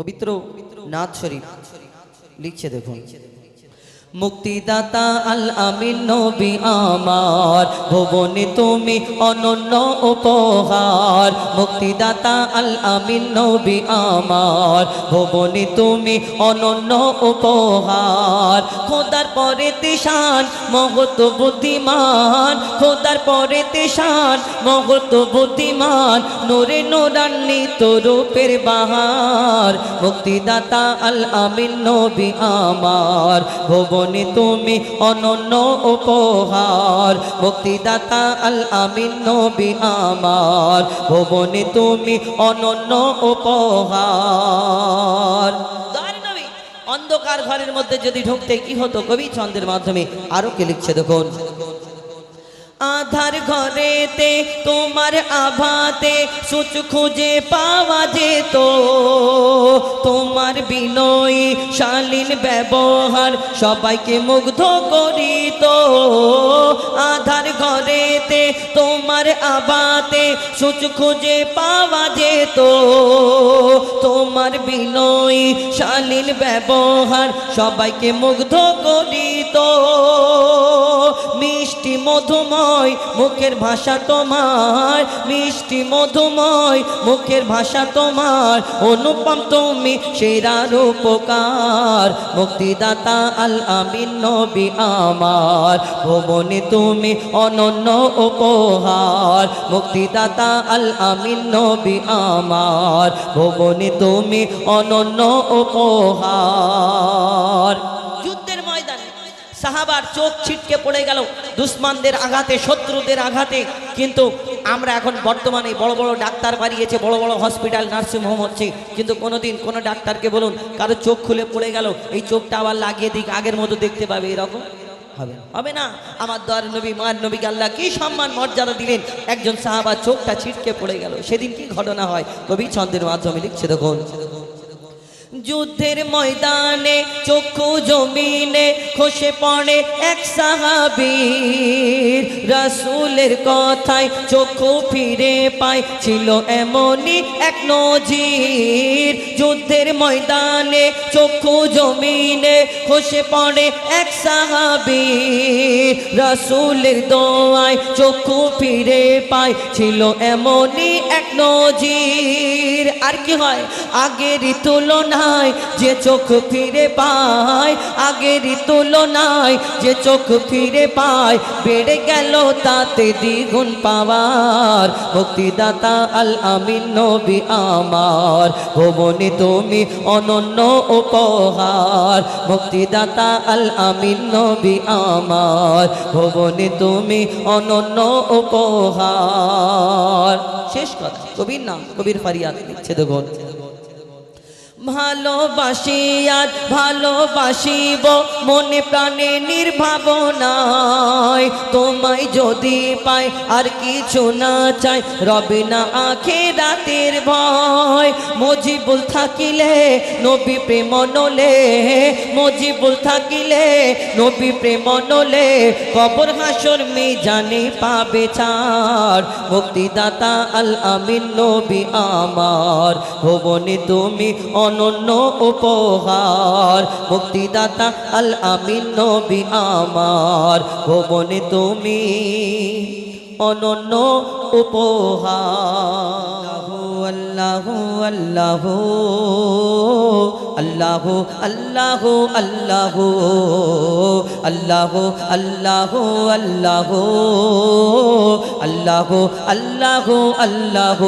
পবিত্র নাথ শরীফ। লিখছে দেখুন। মুক্তিদাতা আল আমিন নবী আমার। ভুবনে তুমি অনন্য উপহার। মুক্তিদাতা আল আমিন নবী আমার। ভুবনে তুমি অনন্য উপহার। খোদার পরে তিশান মহত বুদ্ধিমান। খোদার পরে তিশান মহত বুদ্ধিমান। নোরে নোরান্বিত রূপের বাহার। মুক্তিদাতা আল আমিন নবী আমার। ভুবনে তুমি অনন্য উপহার, মুক্তিদাতা আল আমিন নবী আমার। ভবনে তুমি অনন্য উপহার। অন্ধকার ঘরের মধ্যে যদি ঢুকতে কি হতো কবি ছন্দের মাধ্যমে? আরও কে লিখছে দেখুন। আধার ঘরেতে, তোমার আভাতে সুচ খুঁজে পাওয়া যেত। তোমার বিনয়ী শালীন ব্যবহার সবাইকে মুগ্ধ করিত। আধার ঘরেতে, তোমার আবাতে সুচ খুঁজে পাওয়া যেত। তোমার বিনয়ী শালীন ব্যবহার সবাইকে মুগ্ধ করিত। মিষ্টি মধুময়, মুখের ভাষা তোমার। মিষ্টি মধুময়, মুখের ভাষা তোমার। অনুপম তুমি সেরার উপকার। মুক্তিদাতা আল আমিন নবী আমার। ভুবনে তুমি অনন্য উপহার। মুক্তিদাতা আল আমিন নবী আমার। ভুবনে তুমি অনন্য উপহার। সাহাবার চোখ ছিটকে পড়ে গেল। দুশ্মনদের আঘাতে, শত্রুদের আঘাতে। কিন্তু আমরা এখন বর্তমানে বড় বড় ডাক্তার বাড়িয়েছে, বড় বড় হসপিটাল নার্সিংহোম হচ্ছে। কিন্তু কোনোদিন কোনো ডাক্তারকে বলুন, কারও চোখ খুলে পড়ে গেল, এই চোখটা আবার লাগিয়ে দিক, আগের মতো দেখতে পাবে, এরকম? হবে। হবে না। আমার দর নবী, মার নবীকে আল্লাহ কি সম্মান, মর্যাদা দিলেন? একজন সাহাবার চোখটা ছিটকে পড়ে গেল। সেদিন কি ঘটনা হয়? কবি ছন্দের মাধ্যমে লিখছে দেখুন। যুদ্ধের ময়দানে চক্ষু জমিনে খসে পড়ে এক সাহাবীর। রাসূলের কথায় চক্ষু ফিরে পায় ছিল এমনই এক নজির। যুদ্ধের ময়দানে চক্ষু জমিনে খসে পড়ে এক সাহাবীর। রাসূলের দোয়ায় চক্ষু ফিরে পায় ছিল এমনই এক নজির। আর কি হয়? আগেরই তুলনায় যে চোখ ফিরে পায় আগেরই তুলনায় যে চোখ ফিরে পায়, বেড়ে গেল তাতে দ্বিগুণ পাওয়ার। ভক্তিদাতা আল আমিন নবী আমার, ভুবনে তুমি অনন্য উপহার। ভক্তিদাতা আল আমিন নবী আমার, ভুবনে তুমি অনন্য উপহার। শেষ কথা, কবির নাম, কবির ফারিয়াদ লিখছে अच्छे देखो আর ভালোবাসিব, মনে প্রাণে নির্ভাবনায়। তোমায় যদি পাই আর কিছু না চাই, রবে না আখে রাতের ভয়। মজিবুল থাকিলে নবী প্রেম নলে, মজিবুল থাকিলে নবী প্রেম নলে, কবর হাসর মে জানে পাবে ছাড়। মুক্তিদাতা আল আমিন নবী আমার, ভুবনে তুমি অনন্য উপহার। মুক্তিদাতা আল আমিন নবী আমার। ভবনে তুমি অনন্য উপহার। আল্লাহ আল্লাহ আল্লাহ আল্লাহ আল্লাহ আল্লাহ আল্লাহ আল্লাহ আল্লাহ আল্লাহ আল্লাহ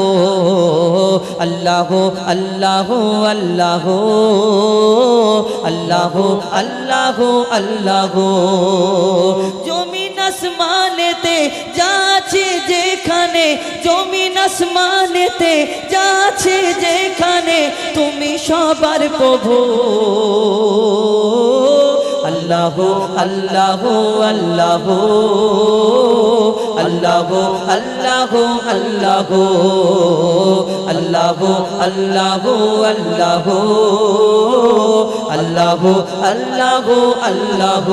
আল্লাহ আল্লাহ আল্লাহ আল্লাহ আল্লাহ আল্লাহ জমিন আসমানেতে যাচ্ছে যেখানে জমিন আসমানেতে যাচ্ছে যেখানে তুমি সবার প্রভু। আল্লাহ আল্লাহ আল্লাহ। আল্লাহ আল্লাহ আল্লাহ। আল্লাহ আল্লাহ আল্লাহ। আল্লাহ আল্লাহ আল্লাহ।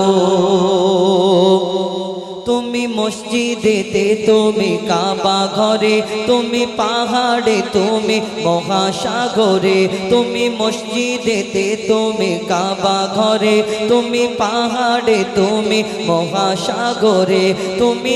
তুমি মসজিদেতে, তুমি কাবা ঘরে, তুমি পাহাড়ে, তুমি মহাসাগরে, তুমি মসজিদেতে, তুমি কাবা ঘরে, তুমি পাহাড়ে, তুমি মহাসাগরে, তুমি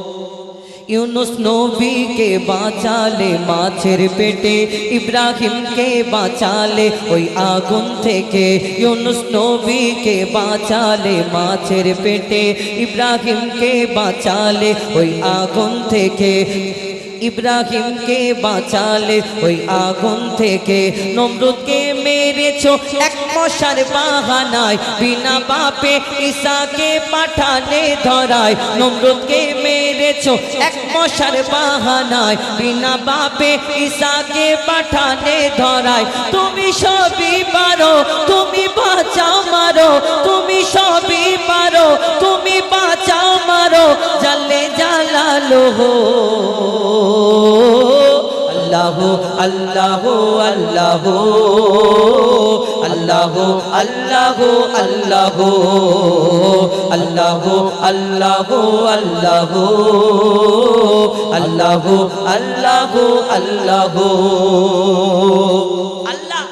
ইউনুস নবীকে বাঁচালে মাছের পেটে, ইব্রাহিমকে বাঁচালে ওই আগুন থেকে, ইউনুস নবীকে বাঁচালে মাছের পেটে, ইব্রাহিমকে বাঁচালে ওই আগুন থেকে, ইব্রাহিমকে বাঁচালে ওই আগুন থেকে। নমরুদকে মেরেছ এক মশার বাহানায়, বিনা বাপে ঈসাকে পাঠালে ধরায়। নমরুদকে মেরেছ এক মশার বাহানায়। বিনা বাপে ঈসাকে পাঠানে ধরায়। তুমি সবই পারো, তুমি বাঁচাও মারো, তুমি সবই পারো, তুমি বাঁচাও মারো, জালে জালালো হো। আল্লাহ আল্লাহ আল্লাহ। আল্লাহ আল্লাহ আল্লাহ আল্লাহ আল্লাহ আল্লাহ আল্লাহ আল্লাহ আল্লাহ। আল্লাহ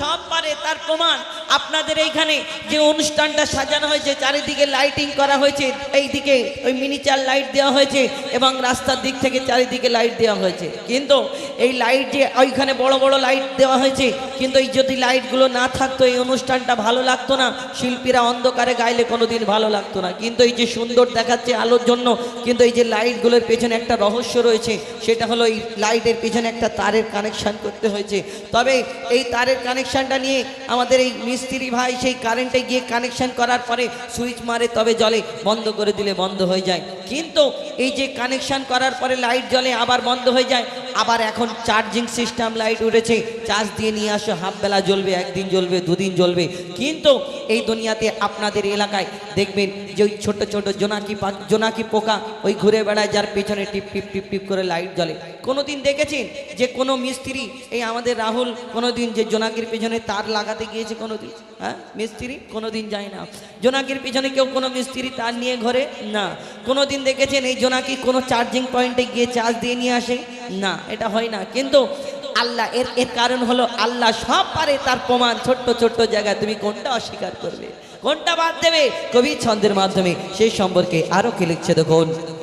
সব পারে তার প্রমাণ। আপনাদের এইখানে যে অনুষ্ঠানটা সাজানো হয়েছে, চারিদিকে লাইটিং করা হয়েছে, এইদিকে ওই মিনিচার লাইট দেওয়া হয়েছে এবং রাস্তার দিক থেকে চারিদিকে লাইট দেওয়া হয়েছে। কিন্তু এই লাইট যে ওইখানে বড় বড় লাইট দেওয়া হয়েছে, কিন্তু এই যদি লাইটগুলো না থাকতো, এই অনুষ্ঠানটা ভালো লাগতো না। শিল্পীরা অন্ধকারে গাইলে কোনোদিন ভালো লাগতো না। কিন্তু এই যে সুন্দর দেখাচ্ছে আলোর জন্য, কিন্তু এই যে লাইটগুলোর পেছনে একটা রহস্য রয়েছে, সেটা হলো এই লাইটের পেছনে একটা তারের কানেকশান করতে হয়েছে। তবে এই তারের কানেকশানটা নিয়ে আমাদের এই মিস্ত্রি ভাই সেই কারেন্টে গিয়ে কানেকশন করার পরে সুইচ মারে, তবে জলে বন্ধ করে দিলে বন্ধ হয়ে যায়। কিন্তু এই যে কানেকশন করার পরে লাইট জলে আবার বন্ধ হয়ে যায়। আবার এখন চার্জিং সিস্টেম লাইট উঠেছে। চার্জ দিয়ে নিয়ে আসো হাফ বেলা জ্বলবে, একদিন জ্বলবে, দুদিন জ্বলবে। কিন্তু এই দুনিয়াতে আপনাদের এলাকায় দেখবেন যে ওই ছোট ছোট জোনাকি জোনাকি পোকা, ওই ঘুরে বেড়ায়, যার পেছনে টিপ টিপ টিপ টিপ করে লাইট জ্বলে। কোনো দিন দেখেছেন যে কোনো মিস্ত্রি, এই আমাদের রাহুল কোনো দিন যে জোনাকির পেছনে তার লাগাতে গিয়েছে কোনো দিন হ্যাঁ মিস্ত্রি? কোনো দিন যায় না। জোনাকির পেছনে কেউ কোনো মিস্ত্রি তার নিয়ে ঘরে? না। কোনো দিন দেখেছেন এই জোনাকি কোনো চার্জিং পয়েন্টে গিয়ে চার্জ দিয়ে নিয়ে আসে? না। এটা হয় না। কিন্তু আল্লাহ, এর এর কারণ হলো আল্লাহ সব পারে, তার প্রমাণ ছোট্ট ছোট্ট জায়গায় তুমি কোনটা অস্বীকার করবে? কোনটা বাদ দেবে? কবি ছন্দের মাধ্যমে। সেই সম্পর্কে আরও কি লিখছে দেখুন।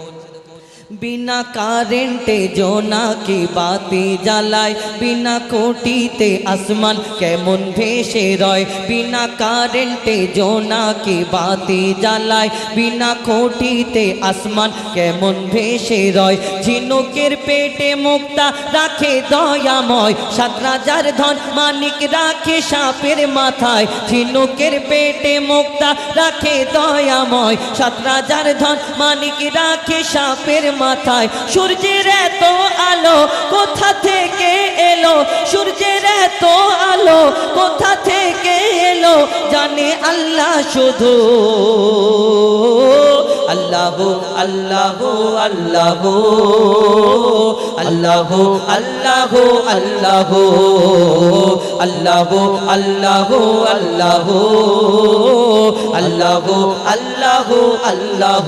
বিনা কারেন্টে জোনাকি বাতি জ্বালায়? বিনা কোটিতে আসমান কেমন ভেসে রয়? বিনা কারেন্টে জোনাকি বাতি জ্বালায়? বিনা কোটিতে আসমান কেমন ভেসে রয়? ঝিনুকের পেটে মুক্তা রাখে দয়াময়। সাত রাজার ধন মানিক রাখে সাপের মাথায়। ঝিনুকের পেটে মুক্তা রাখে দয়াময়। সাত রাজার ধন মানিক রাখে সাপের মাথায়। সূর্যের এত আলো কোথা থেকে এলো? সূর্যের এত আলো কোথা থেকে এলো? জানে আল্লাহ শুধু। আল্লাহ আল্লাহ আল্লাহ। আল্লাহ আল্লাহ আল্লাহ। আল্লাহ আল্লাহ আল্লাহ। আল্লাহ আল্লাহ আল্লাহ।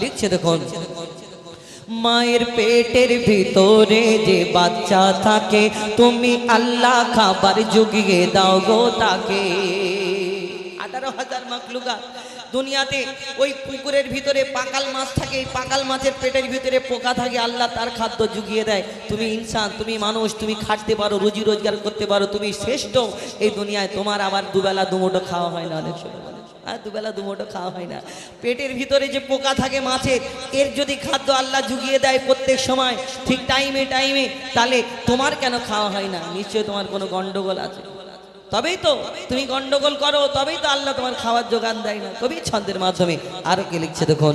লিখছে দেখুন। মায়ের পেটের ভিতরে যে বাচ্চা থাকে, তুমি আল্লাহ খাবার জুগিয়ে দাও গো তাকে। আঠারো হাজার মাকলুকা দুনিয়াতে ওই পুকুরের ভিতরে পাকাল মাছ থাকে পাকাল মাছের পেটের ভিতরে পোকা থাকে, আল্লাহ তার খাদ্য জুগিয়ে দেয়। তুমি ইনসান, তুমি মানুষ, তুমি খাটতে পারো, রুজি রোজগার করতে পারো, তুমি শ্রেষ্ঠ। এই দুনিয়ায় তোমার আবার দুবেলা দুমুটো খাওয়া হয় না অনেক সময় আর দুবেলা দুমোটো খাওয়া হয় না। পেটের ভিতরে যে পোকা থাকে মাছের, এর যদি খাদ্য আল্লাহ জুগিয়ে দেয় প্রত্যেক সময়, ঠিক টাইমে টাইমে তাহলে তোমার কেন খাওয়া হয় না? নিশ্চয় তোমার কোনো গন্ডগোল আছে। তবেই তো তুমি গন্ডগোল করো, তবেই তো আল্লাহ তোমার খাওয়ার যোগান দেয় না। কবি ছন্দের মাধ্যমে আরও কে লিখছে দেখুন।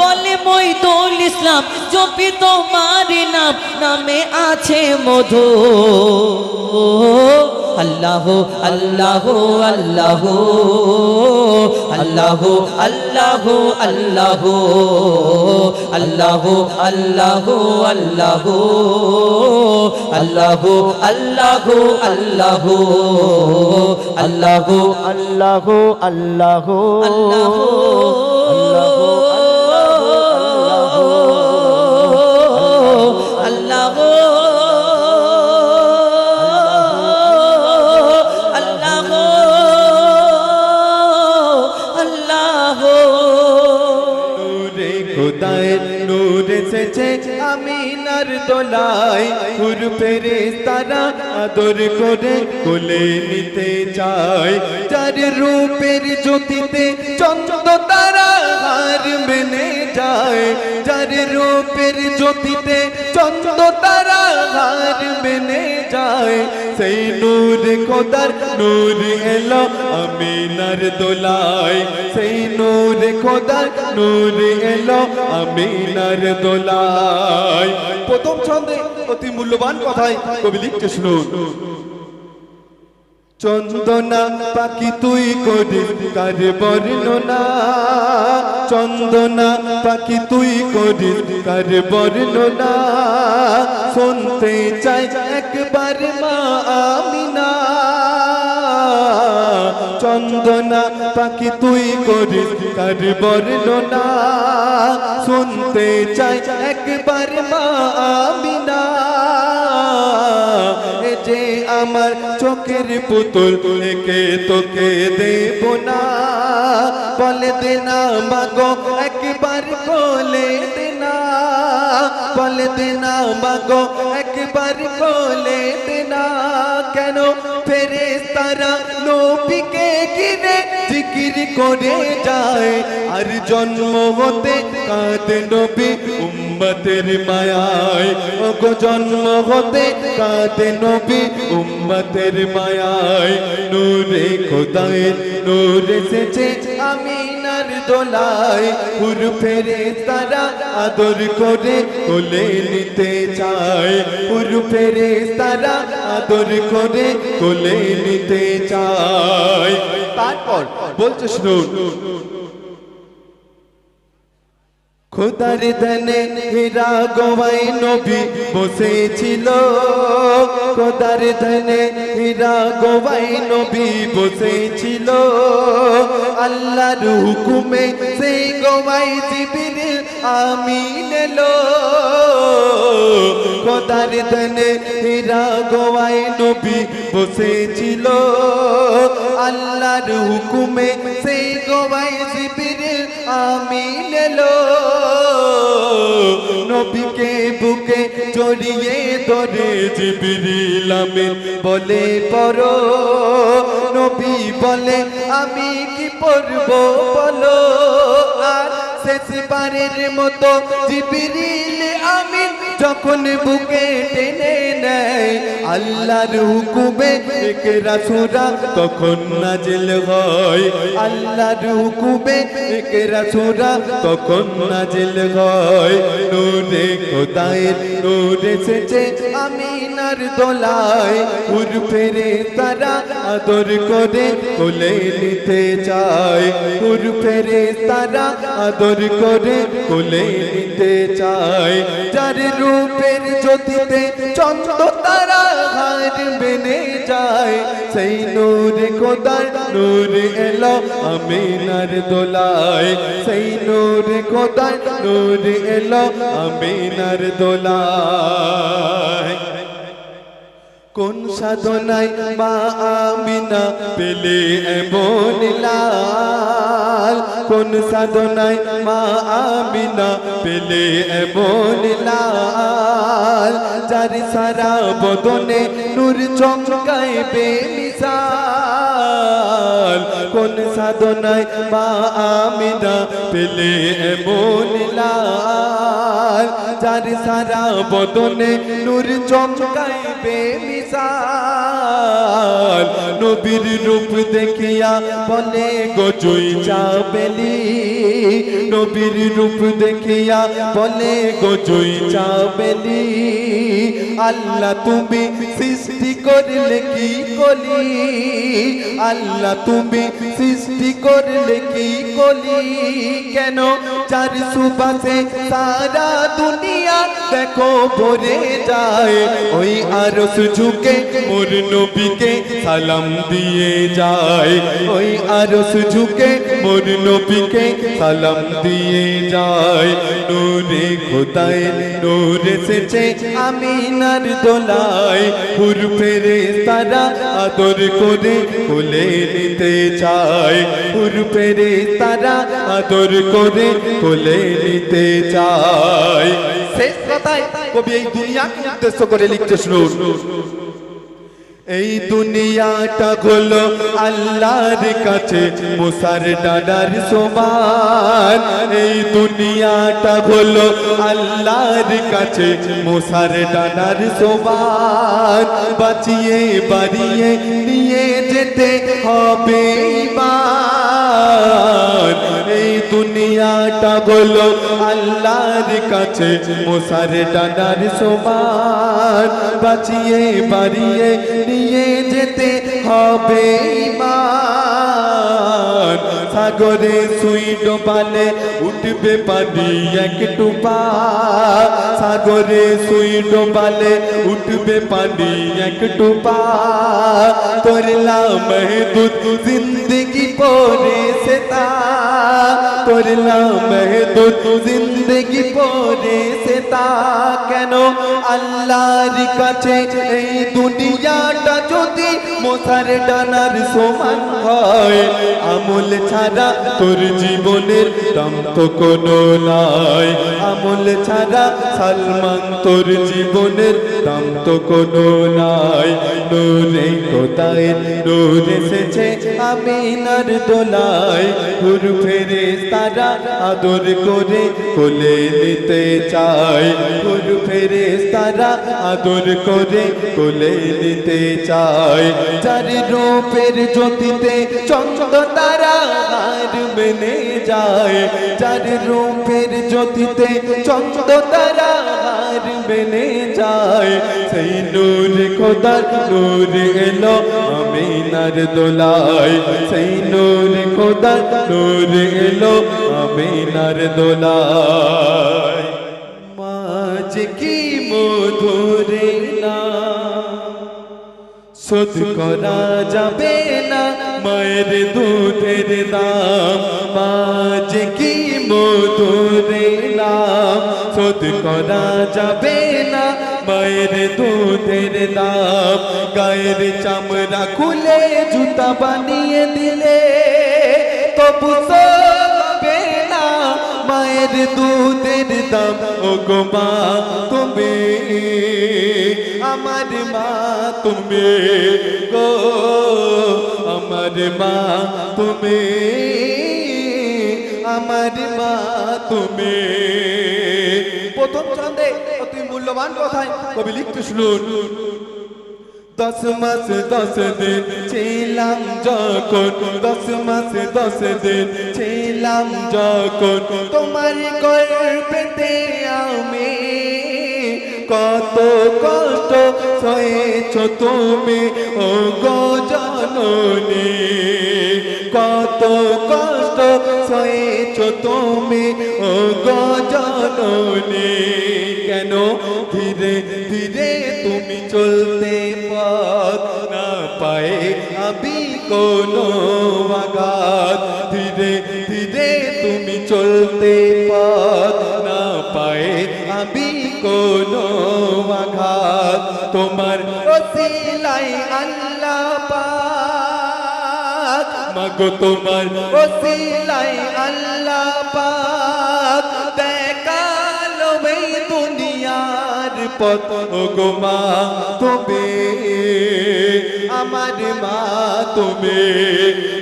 বলে মইদুল ইসলাম জপি তোমার নাম নামে আছে মধু আল্লাহ আল্লাহ আল্লাহ আল্লাহ আল্লাহ আল্লাহ আল্লাহ আল্লাহ আল্লাহ আল্লাহ আল্লাহ আল্লাহ আল্লাহ আল্লাহ আল্লাহ আল্লাহ দোলায় হুর পেরে তারা আদর করে, কোলে নিতে চায় যার রূপের জ্যোতিতে চন্দ্র তারা হার মেনে যায়, যার রূপের জ্যোতিতে চন্দ্র তারা হার মেনে যায়, সেই নূর খোদার নূর এলো আমিনার দোলায়। সেই নূর খোদার নূর এলো আমিনার দোলায়। প্রথম ছন্দে অতি মূল্যবান কথাই কবি লিখতে শুনুন। চন্দনা পাখি তুই করিস কার বর্ণনা। চন্দনা পাখি তুই করিস কার বর্ণনা। শুনতে চাই একবার মা আমিনা। চন্দনা পাখি তুই করিস কার বর্ণনা। শুনতে চাই একবার মা আমিনা। আমার চোখের পুতুল একে তোকে দেব না। বলে দেনা মাগো, একবার বলে দেনা বলে দেনা মাগো, একবার বলে দেনা কেন ফেরে তারা করে যায়, আর জন্ম হতে কাঁদে নবী উম্মতের মায়ায়। ওগো, জন্ম হতে কাঁদে নবী উম্মতের মায়ায়। নূরে খোদায় নূর এসেছে আমিনার দোলায় হুর ফেরে তারা আদর করে কোলে নিতে চায়। হুর ফেরে তারা আদর করে কোলে নিতে চায়। তারপর বলছে, শুনুন খোদার দানে হীরা গোয়াই নবী বসেছিল। খোদার দানে হীরা গোয়াই নবী বসেছিল। আল্লাহর হুকুমে সেই গোয়াই জিবিরিল আমিন এলো খোদার ধনে হীরা গোয়াই নবী বসেছিল। আল্লাহর হুকুমে সেই গোয়াই জিবিরিল আমিন এলো নবীকে বুকে জড়িয়ে ধরে জিবিরিল আমিন বলে, পড়ো। নবী বলে, আমি কি পড়ব বলো? শেষবারের মতো জিবিরিল আমিন যখন বুকে টেনে আল্লাহর হুকুমে এক রাসুরা তখন নাজিল হয়। আল্লাহর হুকুমে এক রাসুরা তখন নাজিল হয়। নূরে খোদায়ের নূর এসেছে আমিনার দোলায় হুর ফেরে তারা আদর করে কোলে নিতে চায়। হুর ফেরে তারা আদর করে কোলে নিতে চায়। যার রূপের জ্যোতিতে চন্দ্র তারা হার বেনে যায়, সেই নূর খোদার নূর এলো আমিনার দোলায়। সেই নূর খোদার নূর এলো আমিনার দোলায়। কোন সাধনায় মা আমিনা পেলে এমন লাল? কোন সাধনায় মা আমিনা পেলে এমন লাল? যার সারা বদনে নূর চমকায় বেমিসাল কোন সাধনায় মা আমিনা পেলে এমন লাল? যার সারা বদনে নূর চমকায় বেমিসাল নবীর রূপ দেখিয়া বলে গোজই চাবেলি নবীর রূপ দেখিয়া বলে গোজই চাবেলি আল্লাহ তুমি সৃষ্টি করলে কি কলি? আল্লাহ তুমি সৃষ্টি করলে কি কলি? কেন চার সুবাসে সারা দুনিয়া দেখো ভরে যায়। ওই আরস ঝুঁকে মোর নবীকে সালাম দিয়ে যায়। ওই আরস ঝুঁকে মোর নবীকে সালাম দিয়ে যায়। নূরে খোদায় নূর এসেছে আমিনার দোলায়। হুর ফেরে তারা আদর করে কোলে নিতে চায়। হুর ফেরে তারা আদর করে কোলে নিতে চায়। শেষ কথায় কবি এই দুনিয়াকে উদ্দেশ্য করে লিখতে শুনুন। এই দুনিয়াটা হলো আল্লাহর কাছে মুসার ডাডার সমান। এই দুনিয়াটা হলো আল্লাহর কাছে মুসার ডাডার সমান। বাঁচিয়ে বাড়িয়ে নিয়ে যেতে হবে এই দুনিয়াটা হলো আল্লাহর কাছে মুসার ডাডার সমান। বাঁচিয়ে, বাড়িয়ে নিয়ে যেতে হবে সাগরে সুই ডোবালে উঠবে পানি একটু পা সাগরে সুই ডোবালে উঠবে পানি একটু পা তোরলাম মেহদুদ জিন্দগি পরে সেতা। মেহদুদ জিন্দগি পরে সেতা কেন? আল্লাহর কাছে এই দুনিয়াটা যদি মশার ডানার সমান হয়, আমল ছাড়া তোর জীবনের দাম তো কোনো নাই। আমল ছাড়া সালমান তোর জীবনের দাম তো কোনো নাই। নূরে কোথায়, নূর এসেছে আমিনার দোলায়। ঘুর ফেরে তারা আদর করে কোলে নিতে চায়, গুরু ফেরে তারা আদর করে কোলে নিতে চায়। যার রূপের জ্যোতিতে চন্দ্র তারা হার মেনে যায়, যার রূপের জ্যোতিতে চন্দ্র তারা হার মেনে যায়। সেই নূর খোদার নূর এলো আমিনার দোলায়। সেই নূর খোদার নূর এলো আমিনার দোলায়। মাঝ কি মধুরে না? শোধ করা যাবে না মায়ের দুধের দাম। মাঝ কি মধুরে নাম শোধ করা যাবে না। মায়ের দুধের দাম, গায়ের চামড়া খুলে জুতা বানিয়ে দিলে তবু হবে না। মায়ের দুধের দাম, ও গো তুমি আমার মা, তুমি গো আমার মা, তুমি আমার মা, তুমি প্রথম ছন্দে অতি মূল্যবান কথায় কবি লিখতে শুনুন। দশ মাস, দশ দিন ছিলাম যখন, দশ মাস, দশ দিন ছিলাম যখন, তোমার গর্বেতে আমি কত কষ্ট সয়েছ তুমি ও গো জননী, কত কষ্ট সয়েছ তুমি? ও গো জননী, কেন ধীরে ধীরে তুমি চলতে পথ না পায়ে? আমি কোনো আঘাত। ধীরে ধীরে তুমি চলতে পথ না পায়ে? আমি কোনো আঘাত। তোমার ওসিলাই আল্লাহ মাগো তোমার। ওসিলাই আল্লাহ পাক দেখাল এই দুনিয়ার পথ। গো মা তুমি আমার মা তুমি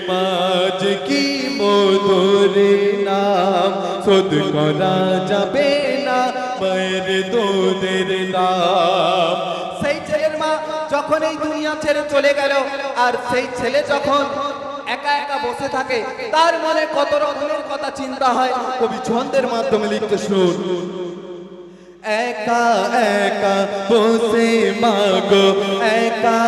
মাঝ কি মধুরে নাম। শোধ করা যাবে না মায়ের দুধের দাম। সেই ছেলের মা যখন এই দুনিয়া ছেড়ে চলে গেল আর সেই ছেলে যখন একা একা বসে থাকে, তার মনে কত রকমের কথা চিন্তা হয়। কবি ছন্দের মাধ্যমে লিখতে শুন একা একা বসে মাগো, একা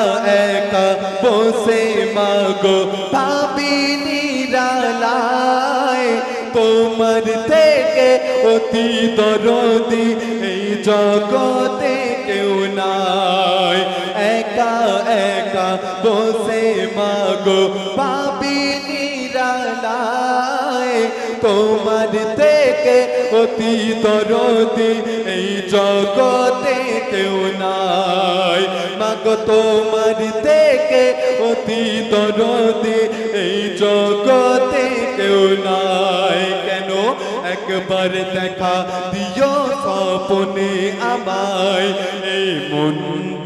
একা বসে মাগো ভাবি নিরালায় তোমার থেকে অতি দরদি, এই জগতে কেউ নাই। একা একা বসে মাগো ভাবি নিরালায়। তোমার থেকে অতি দরদি, এই জগতে কেউ নাই। মাগো তোমার থেকে অতি দরদি, এই জগতে কেউ নাই। একবার দেখা দিও স্বপনে আমায়। এই মন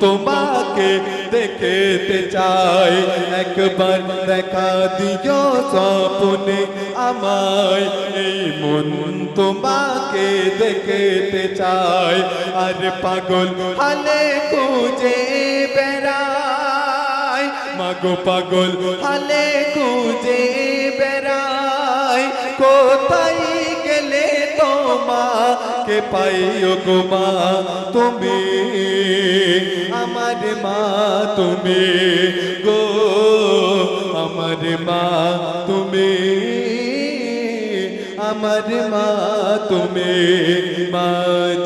তোমাকে দেখতে চাই। একবার দেখা দিও স্বপনে আমায়। এই মন তোমাকে দেখতে চাই। আর পাগল হালে খুঁজে বেড়াই মাগো পাগল হালে খুঁজে বেড়াই কোথায় তোমাকে পাইও গো মা তুমি? আমার মা তুমি গো, আমার মা তুমি। আমার মা তুমি, মা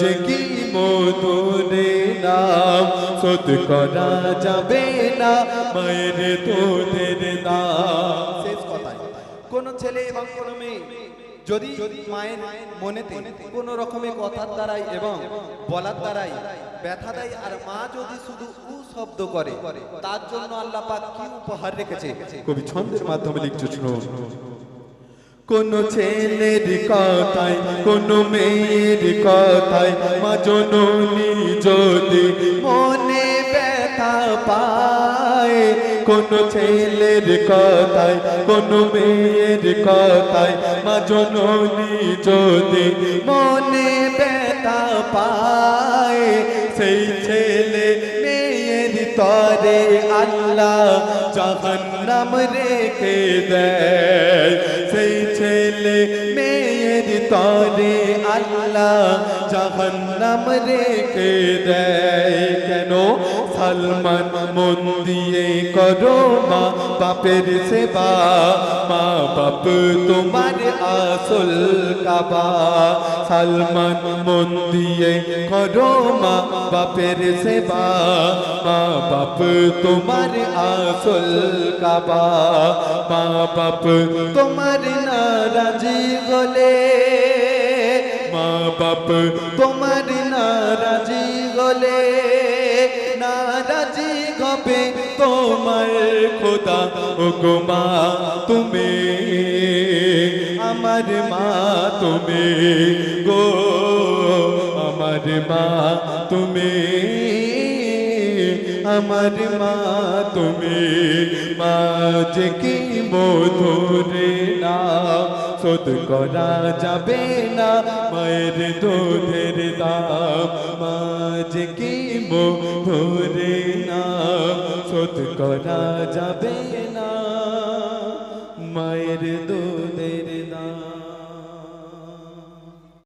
যে কি মধুরে নাম শোধ করা যাবে না মায়ের তোদের নাম শেষ কথায়, কোন ছেলে এবং কোন মেয়ে যদি মায়ের মনেতে কোন রকমের কথার দ্বারাই এবং বলার দ্বারাই ব্যথা দেয়, আর মা যদি শুধু উ শব্দ করে, তার জন্য আল্লাহ পাক কি উপহার রেখেছে? কবি ছন্দের মাধ্যমে লিখছে শুনুন কোন ছেলের কথায় কোন মেয়ের কথায় মা জননী যদি মনে ব্যথা পায় কোন ছেলের কথায় কোন মেয়ের কথায় মা জননী যদি মনে ব্যথা পায়, সেই ছেলে মেয়ের তরে আল্লাহ জাহান্নাম রেখে দেয়। সেই ছেলে মেয়ের তরে আল্লাহ জাহান্নাম রেখে দেয়। কেন? সালমান মন দিয়ে করো মা বাপের সেবা। মা বাপ তোমার আসল কাবা। সালমান মন দিয়ে করো মা বাপের সেবা। মা বাপ তোমার আসল কাবা। মা বাপ তোমার নারাজি গলে। মা বাপ তোমার নারাজি গলে। নারাজি হবে তোমার খোদা। ও গো তুমি আমার মা, তুমি গো। আমার মা, তুমি আমার মা, তুমি মা যে কি মধুরে নাম শোধ করা যাবে না মায়ের দুধের দাম। মা যে কি মধুরে নাম শোধ করা যাবে না মায়ের দুধ